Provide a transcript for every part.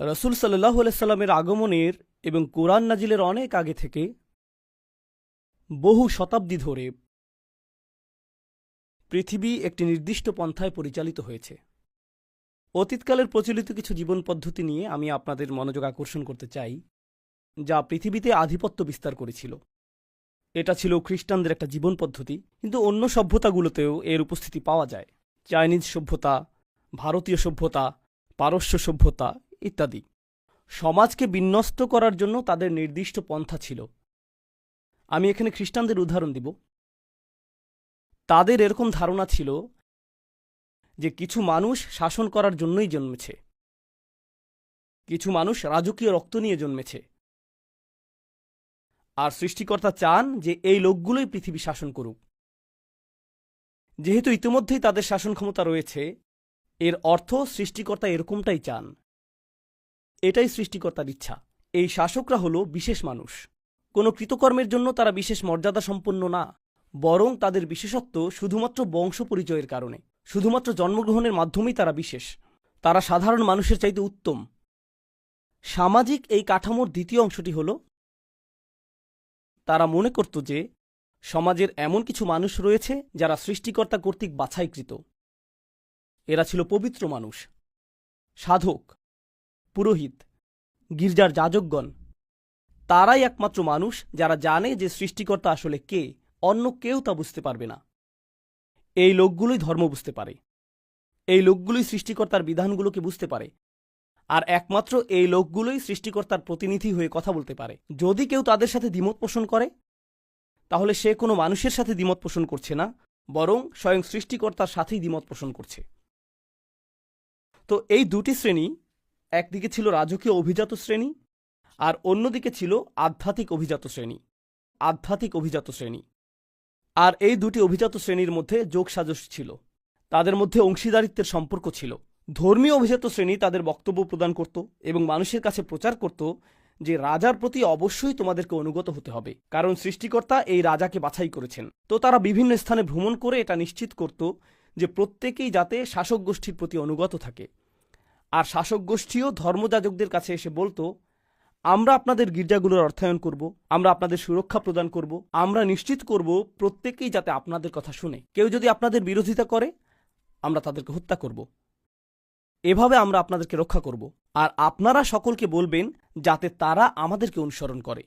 রসুল সাল্লাহ সাল্লামের আগমনের এবং কোরআন নাজিলের অনেক আগে থেকে বহু শতাব্দী ধরে পৃথিবী একটি নির্দিষ্ট পন্থায় পরিচালিত হয়েছে। অতীতকালের প্রচলিত কিছু জীবন পদ্ধতি নিয়ে আমি আপনাদের মনোযোগ আকর্ষণ করতে চাই, যা পৃথিবীতে আধিপত্য বিস্তার করেছিল। এটা ছিল খ্রিস্টানদের একটা জীবন পদ্ধতি, কিন্তু অন্য সভ্যতাগুলোতেও এর উপস্থিতি পাওয়া যায়। চাইনিজ সভ্যতা, ভারতীয় সভ্যতা, পারস্য সভ্যতা ইত্যাদি। সমাজকে বিন্যস্ত করার জন্য তাদের নির্দিষ্ট পন্থা ছিল। আমি এখানে খ্রিস্টানদের উদাহরণ দিব। তাদের এরকম ধারণা ছিল যে কিছু মানুষ শাসন করার জন্যই জন্মেছে। কিছু মানুষ রাজকীয় রক্ত নিয়ে জন্মেছে। আর সৃষ্টিকর্তা চান যে এই লোকগুলোই পৃথিবী শাসন করুক। যেহেতু ইতিমধ্যেই তাদের শাসন ক্ষমতা রয়েছে, এর অর্থ সৃষ্টিকর্তা এরকমটাই চান। এটাই সৃষ্টিকর্তার ইচ্ছা। এই শাসকরা হল বিশেষ মানুষ। কোনো কৃতকর্মের জন্য তারা বিশেষ মর্যাদা সম্পন্ন না, বরং তাদের বিশেষত্ব শুধুমাত্র বংশ পরিচয়ের কারণে। শুধুমাত্র জন্মগ্রহণের মাধ্যমেই তারা বিশেষ। তারা সাধারণ মানুষের চাইতে উত্তম। সামাজিক এই কাঠামোর দ্বিতীয় অংশটি হল, তারা মনে করত যে, সমাজের এমন কিছু মানুষ রয়েছে যারা সৃষ্টিকর্তা কর্তৃক বাছাইকৃত। এরা ছিল পবিত্র মানুষ। সাধক। পুরোহিত, গির্জার যাজকগণ। তারাই একমাত্র মানুষ যারা জানে যে সৃষ্টিকর্তা আসলে কে, অন্য কেউ তা বুঝতে পারবে না। এই লোকগুলোই ধর্ম বুঝতে পারে। এই লোকগুলোই সৃষ্টিকর্তার বিধানগুলোকে বুঝতে পারে। আর একমাত্র এই লোকগুলোই সৃষ্টিকর্তার প্রতিনিধি হয়ে কথা বলতে পারে। যদি কেউ তাদের সাথে দ্বিমত পোষণ করে, তাহলে সে কোনো মানুষের সাথে দ্বিমত পোষণ করছে না, বরং স্বয়ং সৃষ্টিকর্তার সাথেই দ্বিমত পোষণ করছে। তো এই দুটি শ্রেণি একদিকে ছিল রাজকীয় অভিজাত শ্রেণি আর অন্যদিকে ছিল আধ্যাত্মিক অভিজাত শ্রেণি, আধ্যাত্মিক অভিজাত শ্রেণি। আর এই দুটি অভিজাত শ্রেণির মধ্যে যোগসাজশ ছিল। তাদের মধ্যে অংশীদারিত্বের সম্পর্ক ছিল। ধর্মীয় অভিজাত শ্রেণি তাদের বক্তব্য প্রদান করত এবং মানুষের কাছে প্রচার করত যে রাজার প্রতি অবশ্যই তোমাদেরকে অনুগত হতে হবে, কারণ সৃষ্টিকর্তা এই রাজাকে বাছাই করেছেন। তো তারা বিভিন্ন স্থানে ভ্রমণ করে এটা নিশ্চিত করত যে প্রত্যেকেই যাতে শাসক গোষ্ঠীর প্রতি অনুগত থাকে। আর শাসক গোষ্ঠীও ধর্মযাজকদের কাছে এসে বলতো, আমরা আপনাদের গির্জাগুলোর অর্থায়ন করব, আমরা আপনাদের সুরক্ষা প্রদান করব, আমরা নিশ্চিত করব প্রত্যেকেই যাতে আপনাদের কথা শুনে। কেউ যদি আপনাদের বিরোধিতা করে, আমরা তাদেরকে হত্যা করব। এভাবে আমরা আপনাদেরকে রক্ষা করব। আর আপনারা সকলকে বলবেন যাতে তারা আমাদেরকে অনুসরণ করে।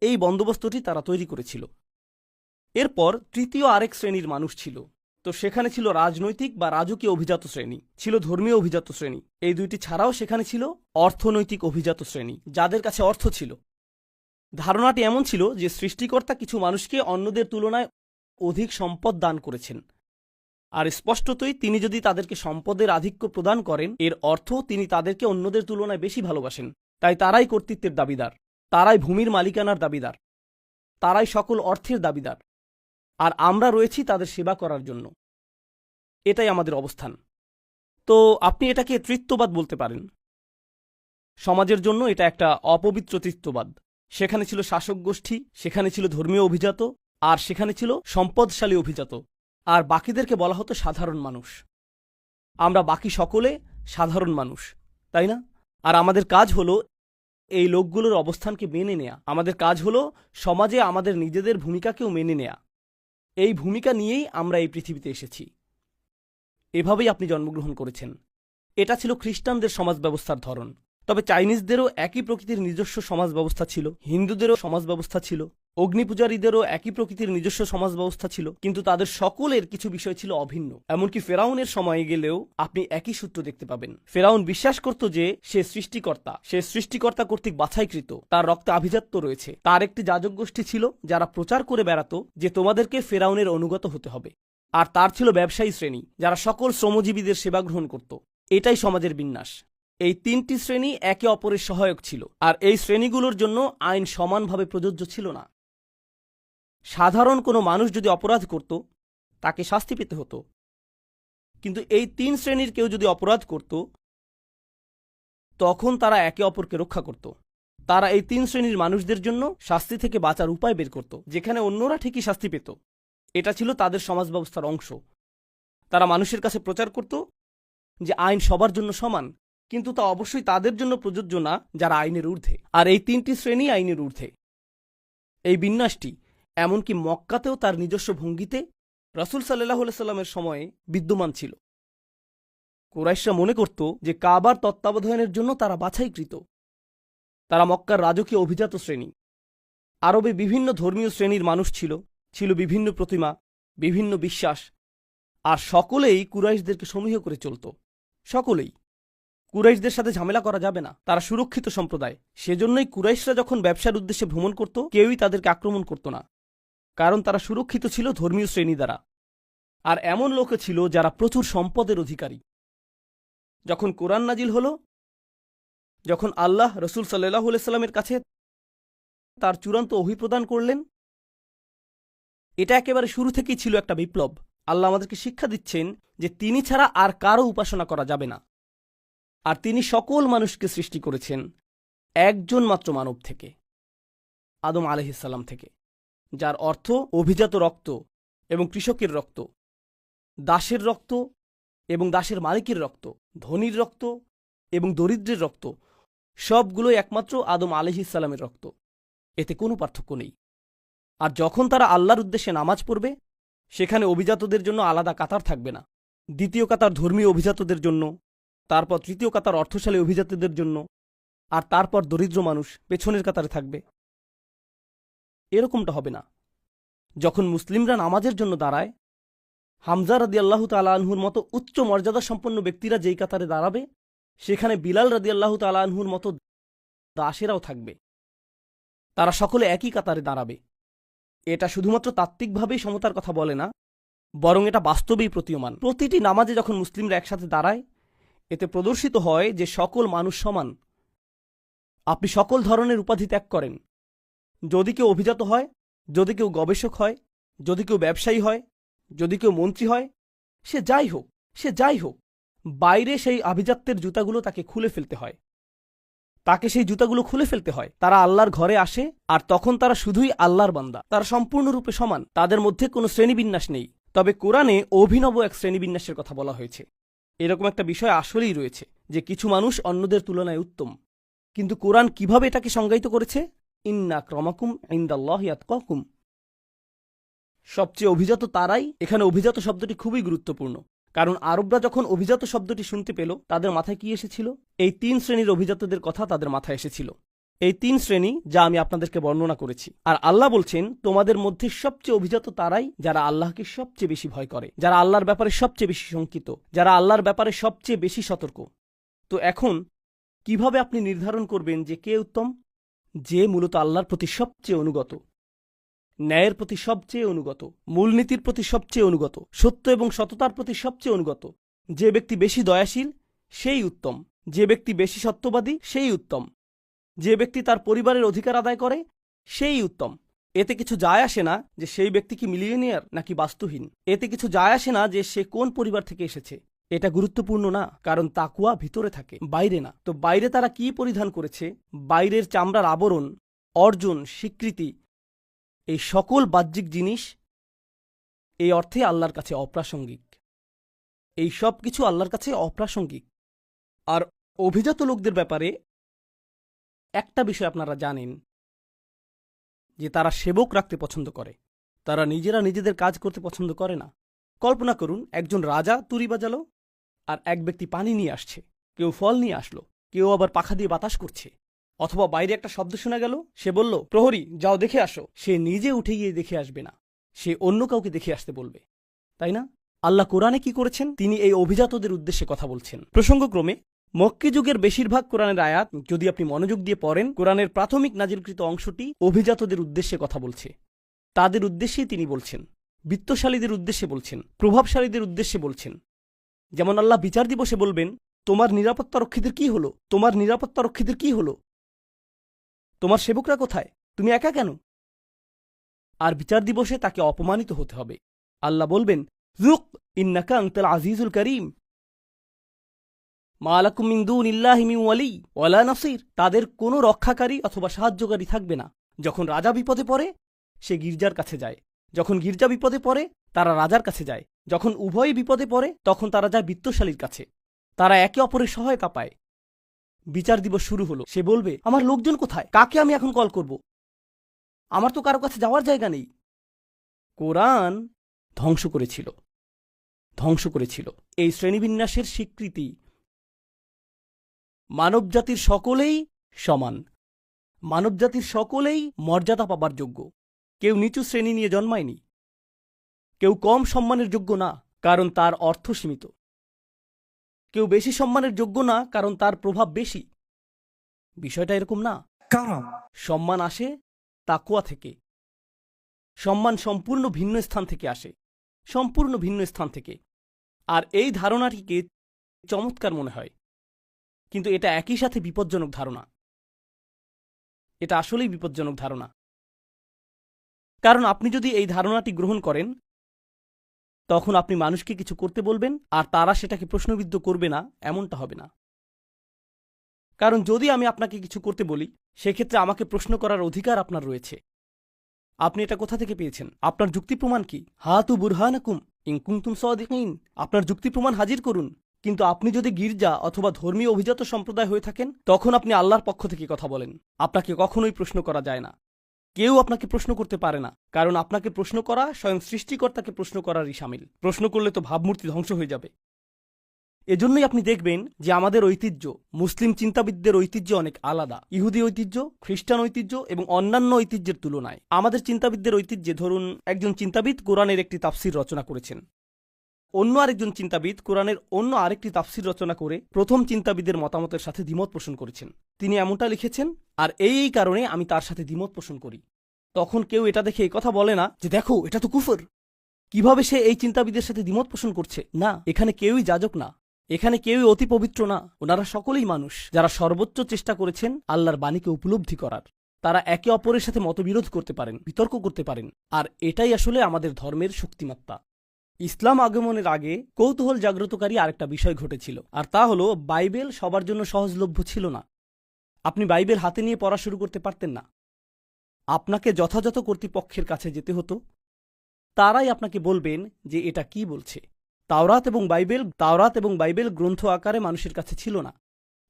এই বন্দোবস্তটি তারা তৈরি করেছিল। এরপর তৃতীয় আরেক শ্রেণির মানুষ ছিল। তো সেখানে ছিল রাজনৈতিক বা রাজকীয় অভিজাত শ্রেণি, ছিল ধর্মীয় অভিজাত শ্রেণি। এই দুইটি ছাড়াও সেখানে ছিল অর্থনৈতিক অভিজাত শ্রেণি, যাদের কাছে অর্থ ছিল। ধারণাটি এমন ছিল যে সৃষ্টিকর্তা কিছু মানুষকে অন্যদের তুলনায় অধিক সম্পদ দান করেছেন। আর স্পষ্টতই তিনি যদি তাদেরকে সম্পদের আধিক্য প্রদান করেন, এর অর্থ তিনি তাদেরকে অন্যদের তুলনায় বেশি ভালোবাসেন। তাই তারাই কর্তৃত্বের দাবিদার, তারাই ভূমির মালিকানার দাবিদার, তারাই সকল অর্থের দাবিদার। আর আমরা রয়েছি তাদের সেবা করার জন্য। এটাই আমাদের অবস্থান। তো আপনি এটাকে তৃত্ববাদ বলতে পারেন। সমাজের জন্য এটা একটা অপবিত্র তৃত্ববাদ। সেখানে ছিল শাসক গোষ্ঠী, সেখানে ছিল ধর্মীয় অভিজাত, আর সেখানে ছিল সম্পদশালী অভিজাত। আর বাকিদেরকে বলা হতো সাধারণ মানুষ। আমরা বাকি সকলে সাধারণ মানুষ, তাই না? আর আমাদের কাজ হলো এই লোকগুলোর অবস্থানকে মেনে নেয়া। আমাদের কাজ হলো সমাজে আমাদের নিজেদের ভূমিকাকেও মেনে নেয়া। এই ভূমিকা নিয়েই আমরা এই পৃথিবীতে এসেছি। এভাবেই আপনি জন্মগ্রহণ করেছেন। এটা ছিল খ্রিস্টানদের সমাজ ব্যবস্থার ধরন। তবে চাইনিজদেরও একই প্রকৃতির নিজস্ব সমাজ ব্যবস্থা ছিল। হিন্দুদেরও সমাজ ব্যবস্থা ছিল। অগ্নিপূজারীদেরও একই প্রকৃতির নিজস্ব সমাজ ব্যবস্থা ছিল। কিন্তু তাদের সকলের কিছু বিষয় ছিল অভিন্ন। এমনকি ফেরাউনের সময়ে গেলেও আপনি একই সূত্র দেখতে পাবেন। ফেরাউন বিশ্বাস করত যে সে সৃষ্টিকর্তা। সে সৃষ্টিকর্তা কর্তৃক বাছাইকৃত। তার রক্তে আভিজাত্য রয়েছে। তার একটি যাজক গোষ্ঠী ছিল যারা প্রচার করে বেড়াতো যে তোমাদেরকে ফেরাউনের অনুগত হতে হবে। আর তার ছিল ব্যবসায়ী শ্রেণি, যারা সকল শ্রমজীবীদের সেবা গ্রহণ করত। এটাই সমাজের বিন্যাস। এই তিনটি শ্রেণি একে অপরের সহায়ক ছিল, আর এই শ্রেণীগুলোর জন্য আইন সমানভাবে প্রযোজ্য ছিল না। সাধারণ কোনো মানুষ যদি অপরাধ করত, তাকে শাস্তি পেতে হতো। কিন্তু এই তিন শ্রেণির কেউ যদি অপরাধ করত, তখন তারা একে অপরকে রক্ষা করত। তারা এই তিন শ্রেণির মানুষদের জন্য শাস্তি থেকে বাঁচার উপায় বের করত, যেখানে অন্যরা ঠিকই শাস্তি পেত। এটা ছিল তাদের সমাজ ব্যবস্থার অংশ। তারা মানুষের কাছে প্রচার করত যে আইন সবার জন্য সমান কিন্তু তা অবশ্যই তাদের জন্য প্রযোজ্য না, যারা আইনের ঊর্ধ্বে। আর এই তিনটি শ্রেণি আইনের ঊর্ধ্বে। এই বিন্যাসটি, এমনকি মক্কাতেও তার নিজস্ব ভঙ্গিতে, রসুল সাল্লাহ সাল্লামের সময়ে বিদ্যমান ছিল। কুরাইশরা মনে করত যে কাবার তত্ত্বাবধানের জন্য তারা বাছাইকৃত। তারা মক্কার রাজকীয় অভিজাত শ্রেণি। আরবে বিভিন্ন ধর্মীয় শ্রেণির মানুষ ছিল ছিল বিভিন্ন প্রতিমা, বিভিন্ন বিশ্বাস। আর সকলেই কুরাইশদেরকে সমীহ করে চলত। সকলেই। কুরাইশদের সাথে ঝামেলা করা যাবে না। তারা সুরক্ষিত সম্প্রদায়। সেজন্যই কুরাইশরা যখন ব্যবসার উদ্দেশ্যে ভ্রমণ করত, কেউই তাদেরকে আক্রমণ করত না। কারণ তারা সুরক্ষিত ছিল ধর্মীয় শ্রেণি দ্বারা। আর এমন লোকে ছিল যারা প্রচুর সম্পদের অধিকারী। যখন কোরআন নাজিল হল, যখন আল্লাহ রসুল সাল্লাহ কাছে তার চূড়ান্ত অভিপ্রদান করলেন, এটা একেবারে শুরু থেকেই ছিল একটা বিপ্লব। আল্লাহ আমাদেরকে শিক্ষা দিচ্ছেন যে তিনি ছাড়া আর কারও উপাসনা করা যাবে না। আর তিনি সকল মানুষকে সৃষ্টি করেছেন একজন মাত্র মানব থেকে, আদম আলহিসাল্লাম থেকে, যার অর্থ অভিজাত রক্ত এবং কৃষকের রক্ত, দাসের রক্ত এবং দাসের মালিকের রক্ত, ধনীর রক্ত এবং দরিদ্রের রক্ত, সবগুলোই একমাত্র আদম আলহিসাল্লামের রক্ত। এতে কোনো পার্থক্য নেই। আর যখন তারা আল্লাহর উদ্দেশ্যে নামাজ পড়বে, সেখানে অভিজাতদের জন্য আলাদা কাতার থাকবে না। দ্বিতীয় কাতার ধর্মীয় অভিজাতদের জন্য তারপর তৃতীয় কাতার অর্থশালী অভিজাতদের জন্য, আর তারপর দরিদ্র মানুষ পেছনের কাতারে থাকবে। এরকমটা হবে না। যখন মুসলিমরা নামাজের জন্য দাঁড়ায়, হামজা রাদি আল্লাহ তালাহুর মতো উচ্চ মর্যাদা সম্পন্ন ব্যক্তিরা যেই কাতারে দাঁড়াবে, সেখানে বিলাল রাদি আল্লাহ তালাহুর মতো দাসেরাও থাকবে। তারা সকলে একই কাতারে দাঁড়াবে। এটা শুধুমাত্র তাত্ত্বিকভাবেই সমতার কথা বলে না, বরং এটা বাস্তবেই প্রতীয়মান। প্রতিটি নামাজে যখন মুসলিমরা একসাথে দাঁড়ায় এতে প্রদর্শিত হয় যে সকল মানুষ সমান। আপনি সকল ধরনের উপাধি ত্যাগ করেন। যদি কেউ অভিজাত হয়, যদি কেউ গবেষক হয়, যদি কেউ ব্যবসায়ী হয়, যদি কেউ মন্ত্রী হয়, সে যাই হোক, সে যাই হোক, বাইরে সেই আভিজাত্যের জুতাগুলো তাকে খুলে ফেলতে হয়। তাকে সেই জুতাগুলো খুলে ফেলতে হয়। তারা আল্লাহর ঘরে আসে আর তখন তারা শুধুই আল্লাহর বান্দা। তারা সম্পূর্ণরূপে সমান। তাদের মধ্যে কোনো শ্রেণীবিন্যাস নেই। তবে কোরআনে অভিনব এক শ্রেণীবিন্যাসের কথা বলা হয়েছে। এরকম একটা বিষয় আসলেই রয়েছে যে কিছু মানুষ অন্যদের তুলনায় উত্তম। কিন্তু কোরআন কীভাবে এটাকে সংজ্ঞায়িত করেছে? ইন্না ক্রমাকুম ইন্দাল্লাহ ইয়াতকুম সবচেয়ে অভিজাত তারাই এখানে অভিজাত শব্দটি খুবই গুরুত্বপূর্ণ। কারণ আরবরা যখন অভিজাত শব্দটি শুনতে পেল, তাদের মাথায় কি এসেছিল? এই তিন শ্রেণির অভিজাতদের কথা তাদের মাথায় এসেছিল। এই তিন শ্রেণি যা আমি আপনাদেরকে বর্ণনা করেছি। আর আল্লাহ বলছেন, তোমাদের মধ্যে সবচেয়ে অভিজাত তারাই যারা আল্লাহকে সবচেয়ে বেশি ভয় করে, যারা আল্লাহর ব্যাপারে সবচেয়ে বেশি শঙ্কিত, যারা আল্লাহর ব্যাপারে সবচেয়ে বেশি সতর্ক। তো এখন, কীভাবে আপনি নির্ধারণ করবেন যে কে উত্তম? যে মূলত আল্লাহর প্রতি সবচেয়ে অনুগত। ন্যায়ের প্রতি সবচেয়ে অনুগত। মূলনীতির প্রতি সবচেয়ে অনুগত। সত্য এবং সততার প্রতি সবচেয়ে অনুগত। যে ব্যক্তি বেশি দয়াশীল, সেই উত্তম। যে ব্যক্তি বেশি সত্যবাদী, সেই উত্তম। যে ব্যক্তি তার পরিবারের অধিকার আদায় করে, সেই উত্তম। এতে কিছু যায় আসে না যে সেই ব্যক্তি কি মিলিয়নিয়ার নাকি বাস্তুহীন। এতে কিছু যায় আসে না যে সে কোন পরিবার থেকে এসেছে। এটা গুরুত্বপূর্ণ না, কারণ তাকুয়া ভিতরে থাকে, বাইরে না। তো বাইরে তারা কি পরিধান করেছে? বাইরের চামড়ার আবরণ, অর্জন, স্বীকৃতি, এই সকল বাহ্যিক জিনিস, এই অর্থে আল্লাহর কাছে অপ্রাসঙ্গিক। এই সব কিছু আল্লাহর কাছে অপ্রাসঙ্গিক। আর অভিজাত লোকদের ব্যাপারে একটা বিষয় আপনারা জানেন, যে তারা সেবক রাখতে পছন্দ করে। তারা নিজেরা নিজেদের কাজ করতে পছন্দ করে না। কল্পনা করুন, একজন রাজা তুরি বাজালো আর এক ব্যক্তি পানি নিয়ে আসছে। কেউ ফল নিয়ে আসলো, কেউ আবার পাখা দিয়ে বাতাস করছে। অথবা বাইরে একটা শব্দ শোনা গেল, সে বলল, প্রহরী, যাও দেখে আসো। সে নিজে উঠে গিয়ে দেখে আসবে না। সে অন্য কাউকে দেখে আসতে বলবে। তাই না? আল্লাহ কোরআনে কি করেছেন? তিনি এই অভিজাতদের উদ্দেশ্যে কথা বলছেন। প্রসঙ্গক্রমে মক্কি যুগের বেশিরভাগ কোরআনের আয়াত, যদি আপনি মনোযোগ দিয়ে পড়েন, কোরআনের প্রাথমিক নাজিলকৃত অংশটি অভিজাতদের উদ্দেশ্যে কথা বলছে। তাদের উদ্দেশ্যেই তিনি বলছেন, বিত্তশালীদের উদ্দেশ্যে বলছেন, প্রভাবশালীদের উদ্দেশ্যে বলছেন। যেমন আল্লাহ বিচার দিবসে বলবেন, তোমার নিরাপত্তা রক্ষীদের কি হলো? তোমার নিরাপত্তা রক্ষীদের কি হলো? তোমার সেবকরা কোথায়? তুমি একা কেন? আর বিচার দিবসে তাকে অপমানিত হতে হবে। আল্লাহ বলবেন জুক ইন্নাকা আংতাল আজিজুল করিম। মালাকুমিন্দুন ইল্লাহিমি ওয়ালি, ওয়ালা নাসির। তাদের কোনো রক্ষাকারী অথবা সাহায্যকারী থাকবে না। যখন রাজা বিপদে পড়ে, সে গির্জার কাছে যায়। যখন গির্জা বিপদে পড়ে, তারা রাজার কাছে যায়। যখন উভয়ই বিপদে পড়ে, তখন তারা যায় বিত্তশালীর কাছে। তারা একে অপরের সহায়তা পায়। বিচার দিবস শুরু হলো। সে বলবে, আমার লোকজন কোথায়? কাকে আমি এখন কল করব? আমার তো কারও কাছে যাওয়ার জায়গা নেই। কোরআন ধ্বংস করেছিল। ধ্বংস করেছিল। এই শ্রেণীবিন্যাসের স্বীকৃতি মানবজাতির সকলেই সমান। মানবজাতির সকলেই মর্যাদা পাবার যোগ্য। কেউ নিচু শ্রেণি নিয়ে জন্মায়নি। কেউ কম সম্মানের যোগ্য না কারণ তার অর্থ সীমিত। কেউ বেশি সম্মানের যোগ্য না কারণ তার প্রভাব বেশি। বিষয়টা এরকম না। কারণ? সম্মান আসে তাকুয়া থেকে। সম্মান সম্পূর্ণ ভিন্ন স্থান থেকে আসে। সম্পূর্ণ ভিন্ন স্থান থেকে। আর এই ধারণাটিকে চমৎকার মনে হয়। কিন্তু এটা একই সাথে বিপজ্জনক ধারণা। এটা আসলেই বিপজ্জনক ধারণা। কারণ আপনি যদি এই ধারণাটি গ্রহণ করেন, তখন আপনি মানুষকে কিছু করতে বলবেন আর তারা সেটাকে প্রশ্নবিদ্ধ করবে না, এমনটা হবে না। কারণ যদি আমি আপনাকে কিছু করতে বলি, সেক্ষেত্রে আমাকে প্রশ্ন করার অধিকার আপনার রয়েছে। আপনি এটা কোথা থেকে পেয়েছেন? আপনার যুক্তি প্রমাণ কি? হাতু বুরহানাকুম ইনকুমতুম সদিকিন। আপনার যুক্তি প্রমাণ হাজির করুন। কিন্তু আপনি যদি গির্জা অথবা ধর্মীয় অভিজাত সম্প্রদায় হয়ে থাকেন, তখন আপনি আল্লাহর পক্ষ থেকে কথা বলেন। আপনাকে কখনোই প্রশ্ন করা যায় না। কেউ আপনাকে প্রশ্ন করতে পারে না, কারণ আপনাকে প্রশ্ন করা স্বয়ং সৃষ্টিকর্তাকে প্রশ্ন করারই সামিল। প্রশ্ন করলে তো ভাবমূর্তি ধ্বংস হয়ে যাবে। এজন্যই আপনি দেখবেন যে আমাদের ঐতিহ্য, মুসলিম চিন্তাবিদদের ঐতিহ্য অনেক আলাদা। ইহুদি ঐতিহ্য, খ্রিস্টান ঐতিহ্য এবং অন্যান্য ঐতিহ্যের তুলনায়। আমাদের চিন্তাবিদদের ঐতিহ্যে ধরুন, একজন চিন্তাবিদ কোরআনের একটি তাফসির রচনা করেছেন। অন্য আরেকজন চিন্তাবিদ কোরআনের অন্য আরেকটি তাফসির রচনা করে প্রথম চিন্তাবিদের মতামতের সাথে দ্বিমত পোষণ করেছেন। তিনি এমনটা লিখেছেন, আর এই এই কারণে আমি তার সাথে দ্বিমত পোষণ করি। তখন কেউ এটা দেখে এই কথা বলে না যে, দেখো, এটা তো কুফর। কীভাবে সে এই চিন্তাবিদের সাথে দ্বিমত পোষণ করছে? না, এখানে কেউই যাজক না। এখানে কেউই অতি পবিত্র না। ওনারা সকলেই মানুষ। যারা সর্বোচ্চ চেষ্টা করেছেন আল্লাহর বাণীকে উপলব্ধি করার। তারা একে অপরের সাথে মতবিরোধ করতে পারেন, বিতর্ক করতে পারেন। আর এটাই আসলে আমাদের ধর্মের শক্তিমাত্রা ইসলাম আগমনের আগে কৌতূহল জাগ্রতকারী আরেকটা বিষয় ঘটেছিল, আর তা হলো বাইবেল সবার জন্য সহজলভ্য ছিল না। আপনি বাইবেল হাতে নিয়ে পড়া শুরু করতে পারতেন না। আপনাকে যথাযথ কর্তৃপক্ষের কাছে যেতে হতো। তারাই আপনাকে বলবেন যে এটা কি বলছে। তাওরাত এবং বাইবেল, তাওরাত এবং বাইবেল গ্রন্থ আকারে মানুষের কাছে ছিল না।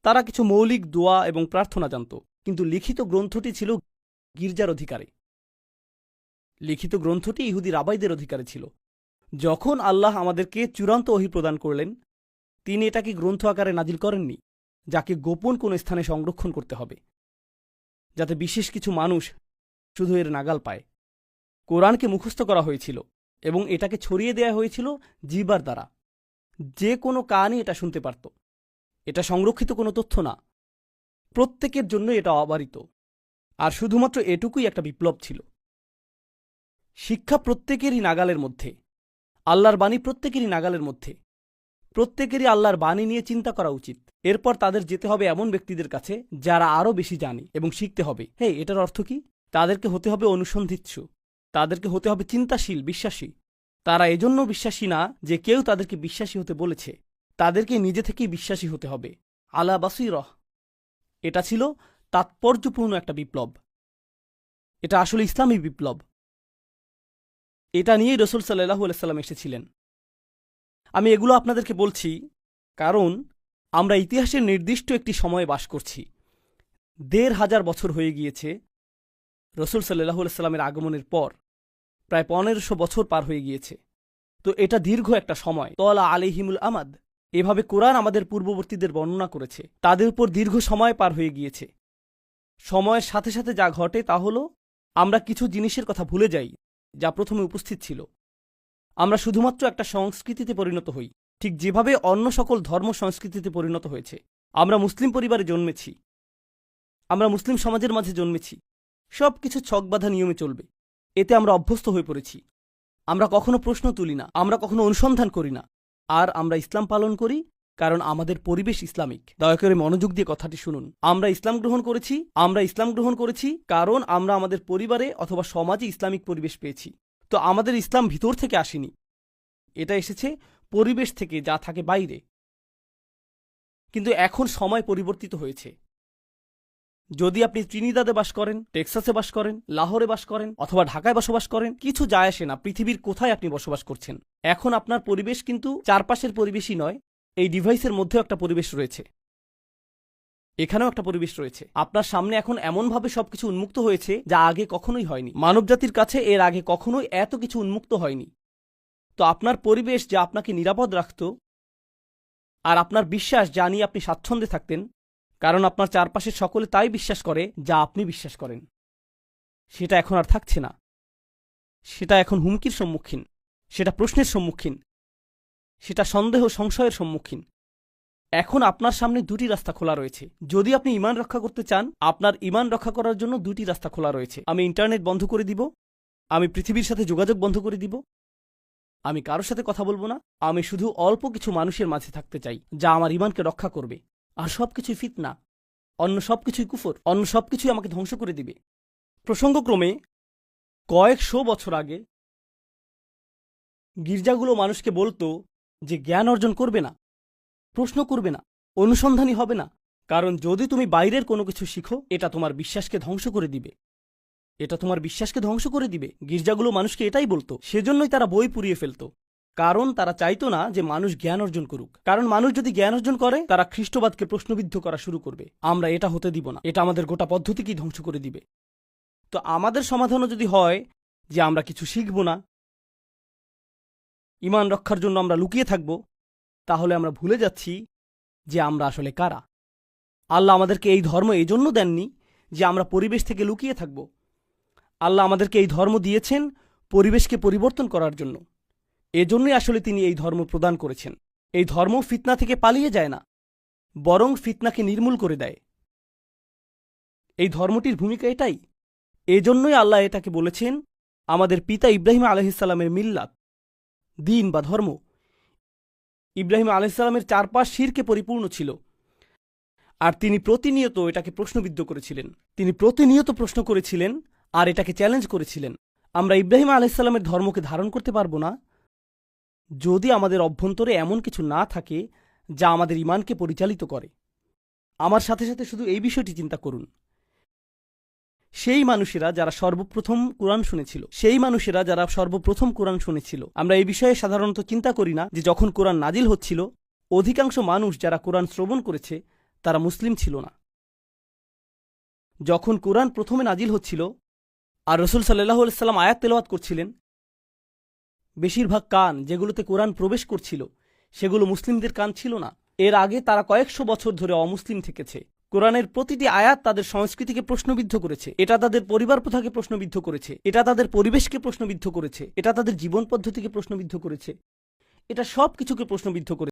তারা কিছু মৌলিক দোয়া এবং প্রার্থনা জানত, কিন্তু লিখিত গ্রন্থটি ছিল গির্জার অধিকারে। লিখিত গ্রন্থটি ইহুদি রাবাইদের অধিকারে ছিল। যখন আল্লাহ আমাদেরকে চূড়ান্ত ওহি প্রদান করলেন, তিনি এটাকে গ্রন্থ আকারে নাজিল করেননি, যাকে গোপন কোন স্থানে সংরক্ষণ করতে হবে, যাতে বিশেষ কিছু মানুষ শুধু এর নাগাল পায়। কোরআনকে মুখস্থ করা হয়েছিল এবং এটাকে ছড়িয়ে দেয়া হয়েছিল জিবার দ্বারা। যে কোনো কানই এটা শুনতে পারত। এটা সংরক্ষিত কোনো তথ্য না। প্রত্যেকের জন্য এটা অবারিত। আর শুধুমাত্র এটুকুই একটা বিপ্লব ছিল। শিক্ষা প্রত্যেকেরই নাগালের মধ্যে। আল্লাহর বাণী প্রত্যেকেরই নাগালের মধ্যে। প্রত্যেকেরই আল্লাহর বাণী নিয়ে চিন্তা করা উচিত। এরপর তাদের যেতে হবে এমন ব্যক্তিদের কাছে যারা আরও বেশি জানে এবং শিখতে হবে। হে, এটার অর্থ কি? তাদেরকে হতে হবে অনুসন্ধিৎসু। তাদেরকে হতে হবে চিন্তাশীল, বিশ্বাসী। তারা এজন্য বিশ্বাসী না যে কেউ তাদেরকে বিশ্বাসী হতে বলেছে। তাদেরকে নিজে থেকেই বিশ্বাসী হতে হবে। আলা বাসিরহ। এটা ছিল তাৎপর্যপূর্ণ একটা বিপ্লব। এটা আসলে ইসলামী বিপ্লব। এটা নিয়েই রসুল সাল্লাহু আলাইসাল্লাম এসেছিলেন। আমি এগুলো আপনাদেরকে বলছি কারণ আমরা ইতিহাসের নির্দিষ্ট একটি সময়ে বাস করছি। দেড় হাজার বছর হয়ে গিয়েছে রসুল সাল্লাহ সাল্লামের আগমনের পর, প্রায় পনেরোশো বছর পার হয়ে গিয়েছে। তো এটা দীর্ঘ একটা সময়। তলা আলিহিমুল আমাদ, এভাবে কোরআন আমাদের পূর্ববর্তীদের বর্ণনা করেছে। তাদের উপর দীর্ঘ সময় পার হয়ে গিয়েছে। সময়ের সাথে সাথে যা ঘটে তা হল, আমরা কিছু জিনিসের কথা ভুলে যাই। যা প্রথমে উপস্থিত ছিল। আমরা শুধুমাত্র একটা সংস্কৃতিতে পরিণত হই। ঠিক যেভাবে অন্য সকল ধর্ম সংস্কৃতিতে পরিণত হয়েছে। আমরা মুসলিম পরিবারে জন্মেছি। আমরা মুসলিম সমাজের মাঝে জন্মেছি। সব কিছু ছকবাধা নিয়মে চলবে। এতে আমরা অভ্যস্ত হয়ে পড়েছি। আমরা কখনো প্রশ্ন তুলি না। আমরা কখনো অনুসন্ধান করি না। আর আমরা ইসলাম পালন করি কারণ আমাদের পরিবেশ ইসলামিক। দয়া করে মনোযোগ দিয়ে কথাটি শুনুন। আমরা ইসলাম গ্রহণ করেছি, আমরা ইসলাম গ্রহণ করেছি কারণ আমরা আমাদের পরিবারে অথবা সমাজে ইসলামিক পরিবেশ পেয়েছি। তো আমাদের ইসলাম ভিতর থেকে আসেনি। এটা এসেছে পরিবেশ থেকে, যা থাকে বাইরে। কিন্তু এখন সময় পরিবর্তিত হয়েছে। যদি আপনি ত্রিনিদাদে বাস করেন, টেক্সাসে বাস করেন, লাহোরে বাস করেন অথবা ঢাকায় বসবাস করেন, কিছু যায় আসে না। পৃথিবীর কোথায় আপনি বসবাস করছেন? এখন আপনার পরিবেশ কিন্তু চারপাশের পরিবেশই নয় এই ডিভাইসের মধ্যেও একটা পরিবেশ রয়েছে। এখানেও একটা পরিবেশ রয়েছে। আপনার সামনে এখন এমনভাবে সবকিছু উন্মুক্ত হয়েছে যা আগে কখনোই হয়নি। মানবজাতির কাছে এর আগে কখনোই এত কিছু উন্মুক্ত হয়নি। তো আপনার পরিবেশ যা আপনাকে নিরাপদ রাখত আর আপনার বিশ্বাস যা নিয়ে আপনি স্বাচ্ছন্দ্যে থাকতেন, কারণ আপনার চারপাশের সকলে তাই বিশ্বাস করে যা আপনি বিশ্বাস করেন। সেটা এখন আর থাকছে না। সেটা এখন হুমকির সম্মুখীন। সেটা প্রশ্নের সম্মুখীন। সেটা সন্দেহ সংশয়ের সম্মুখীন। এখন আপনার সামনে দুটি রাস্তা খোলা রয়েছে। যদি আপনি ইমান রক্ষা করতে চান, আপনার ইমান রক্ষা করার জন্য দুটি রাস্তা খোলা রয়েছে। আমি ইন্টারনেট বন্ধ করে দিব, আমি পৃথিবীর সাথে যোগাযোগ বন্ধ করে দিব, আমি কারোর সাথে কথা বলব না, আমি শুধু অল্প কিছু মানুষের মাঝে থাকতে চাই, যা আমার ইমানকে রক্ষা করবে। আর সব সবকিছুই ফিতনা, অন্য সবকিছুই কুফর, অন্য সবকিছুই আমাকে ধ্বংস করে দিবে। প্রসঙ্গক্রমে, কয়েকশো বছর আগে গির্জাগুলো মানুষকে বলতো যে জ্ঞান অর্জন করবে না, প্রশ্ন করবে না, অনুসন্ধানী হবে না। কারণ যদি তুমি বাইরের কোনো কিছু শিখো, এটা তোমার বিশ্বাসকে ধ্বংস করে দিবে। এটা তোমার বিশ্বাসকে ধ্বংস করে দিবে। গির্জাগুলো মানুষকে এটাই বলতো, সেজন্যই তারা বই পুড়িয়ে ফেলতো। কারণ তারা চাইতো না যে মানুষ জ্ঞান অর্জন করুক। কারণ মানুষ যদি জ্ঞান অর্জন করে, তারা খ্রিস্টবাদকে প্রশ্নবিদ্ধ করা শুরু করবে। আমরা এটা হতে দিব না। এটা আমাদের গোটা পদ্ধতিকেই ধ্বংস করে দিবে। তো আমাদের সমাধানও যদি হয় যে আমরা কিছু শিখব না ইমান রক্ষার জন্য আমরা লুকিয়ে থাকব, তাহলে আমরা ভুলে যাচ্ছি যে আমরা আসলে কারা। আল্লাহ আমাদেরকে এই ধর্ম এই জন্য দেননি যে আমরা পরিবেশ থেকে লুকিয়ে থাকব। আল্লাহ আমাদেরকে এই ধর্ম দিয়েছেন পরিবেশকে পরিবর্তন করার জন্য। এজন্যই আসলে তিনি এই ধর্ম প্রদান করেছেন। এই ধর্ম ফিতনা থেকে পালিয়ে যায় না, বরং ফিতনাকে নির্মূল করে দেয়। এই ধর্মটির ভূমিকা এটাই। এজন্যই আল্লাহ এটাকে বলেছেন, আমাদের পিতা ইব্রাহিম আলহিসাল্লামের মিল্লাত। দিন বা ধর্ম। ইব্রাহিম আলহিসাল্লামের চারপাশ শিরকে পরিপূর্ণ ছিল। আর তিনি প্রতিনিয়ত এটাকে প্রশ্নবিদ্ধ করেছিলেন। তিনি প্রতিনিয়ত প্রশ্ন করেছিলেন আর এটাকে চ্যালেঞ্জ করেছিলেন। আমরা ইব্রাহিম আলাইসাল্লামের ধর্মকে ধারণ করতে পারব না। যদি আমাদের অভ্যন্তরে এমন কিছু না থাকে, যা আমাদের ইমানকে পরিচালিত করে। আমার সাথে সাথে শুধু এই বিষয়টি চিন্তা করুন। সেই মানুষেরা যারা সর্বপ্রথম কোরআন শুনেছিল, সেই মানুষেরা যারা সর্বপ্রথম কোরআন শুনেছিল। আমরা এই বিষয়ে সাধারণত চিন্তা করি না যে যখন কোরআন নাজিল হচ্ছিল, অধিকাংশ মানুষ যারা কোরআন শ্রবণ করেছে, তারা মুসলিম ছিল না। যখন কোরআন প্রথমে নাজিল হচ্ছিল, আর রসুল সাল্লাহ সাল্লাম আয়াত তেলাওয়াত করছিলেন, বেশিরভাগ কান যেগুলোতে কোরআন প্রবেশ করছিল, সেগুলো মুসলিমদের কান ছিল না। এর আগে তারা কয়েকশো বছর ধরে অমুসলিম থেকেছে। কোরআনের প্রতিটি আয়াত তাদের সংস্কৃতিকে প্রশ্নবিদ্ধ করেছে। এটা তাদের পরিবার প্রথাকে প্রশ্নবিদ্ধ করেছে। এটা তাদের পরিবেশকে প্রশ্নবিদ্ধ করেছে। এটা তাদের জীবন পদ্ধতিকে প্রশ্নবিদ্ধ করেছে। এটা সব কিছুকে প্রশ্নবিদ্ধ করেছে।